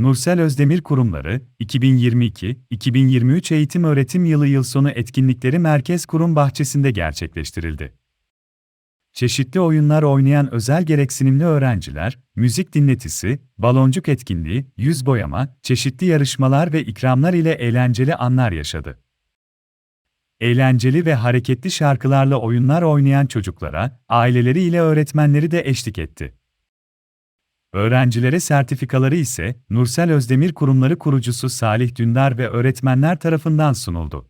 Nursel Özdemir Kurumları, 2022-2023 eğitim öğretim yılı yıl sonu etkinlikleri Merkez Kurum Bahçesi'nde gerçekleştirildi. Çeşitli oyunlar oynayan özel gereksinimli öğrenciler, müzik dinletisi, baloncuk etkinliği, yüz boyama, çeşitli yarışmalar ve ikramlar ile eğlenceli anlar yaşadı. Eğlenceli ve hareketli şarkılarla oyunlar oynayan çocuklara, aileleri ile öğretmenleri de eşlik etti. Öğrencilere sertifikaları ise Nursel Özdemir Kurumları kurucusu Salih Dündar ve öğretmenler tarafından sunuldu.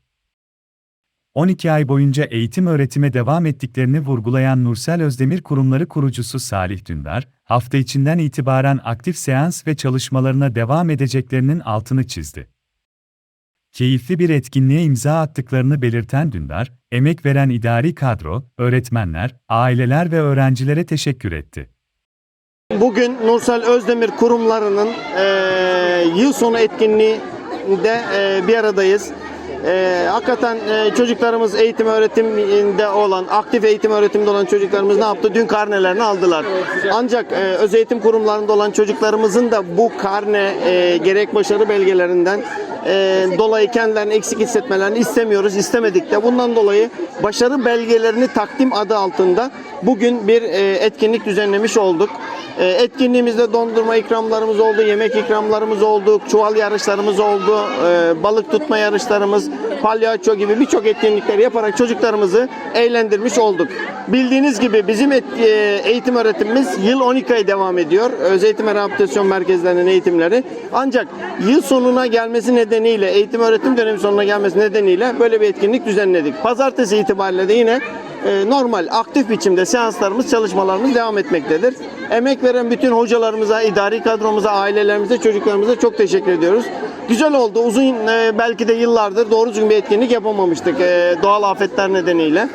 12 ay boyunca eğitim öğretime devam ettiklerini vurgulayan Nursel Özdemir Kurumları kurucusu Salih Dündar, hafta içinden itibaren aktif seans ve çalışmalarına devam edeceklerinin altını çizdi. Keyifli bir etkinliğe imza attıklarını belirten Dündar, emek veren idari kadro, öğretmenler, aileler ve öğrencilere teşekkür etti. Bugün Nursel Özdemir kurumlarının eee, yıl sonu etkinliğinde eee, bir aradayız. Eee, hakikaten eee, çocuklarımız eğitim öğretiminde olan, aktif eğitim öğretiminde olan çocuklarımız ne yaptı? Dün karnelerini aldılar. Ancak eee, öz eğitim kurumlarında olan çocuklarımızın da bu karne eee, gerek başarı belgelerinden eee, dolayı kendilerini eksik hissetmelerini istemiyoruz, istemedik de. Bundan dolayı başarı belgelerini takdim adı altında bugün bir eee, etkinlik düzenlemiş olduk. E, Etkinliğimizde dondurma ikramlarımız oldu, yemek ikramlarımız oldu, çuval yarışlarımız oldu, e, balık tutma yarışlarımız, palyaço gibi birçok etkinlikleri yaparak çocuklarımızı eğlendirmiş olduk. Bildiğiniz gibi bizim e, eğitim öğretimimiz yıl 12 ay devam ediyor. Öz eğitim ve rehabilitasyon merkezlerinin eğitimleri. Ancak yıl sonuna gelmesi nedeniyle, eğitim öğretim dönemi sonuna gelmesi nedeniyle böyle bir etkinlik düzenledik. Pazartesi itibariyle de yine normal aktif biçimde seanslarımız, çalışmalarımız devam etmektedir. Emek veren bütün hocalarımıza, idari kadromuza, ailelerimize, çocuklarımıza çok teşekkür ediyoruz. Güzel oldu. Uzun e, belki de yıllardır doğru düzgün bir etkinlik yapamamıştık e, doğal afetler nedeniyle.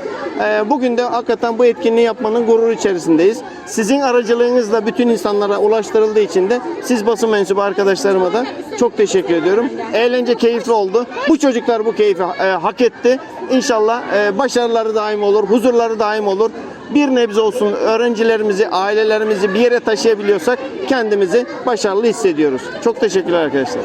E, Bugün de hakikaten bu etkinliği yapmanın gururu içerisindeyiz. Sizin aracılığınızla bütün insanlara ulaştırıldığı için de siz basın mensubu arkadaşlarıma da çok teşekkür ediyorum. Eğlence keyifli oldu. Bu çocuklar bu keyfi e, hak etti. İnşallah e, başarıları daim olur, huzurları daim olur. Bir nebze olsun öğrencilerimizi, ailelerimizi bir yere taşıyabiliyorsak kendimizi başarılı hissediyoruz. Çok teşekkürler arkadaşlar.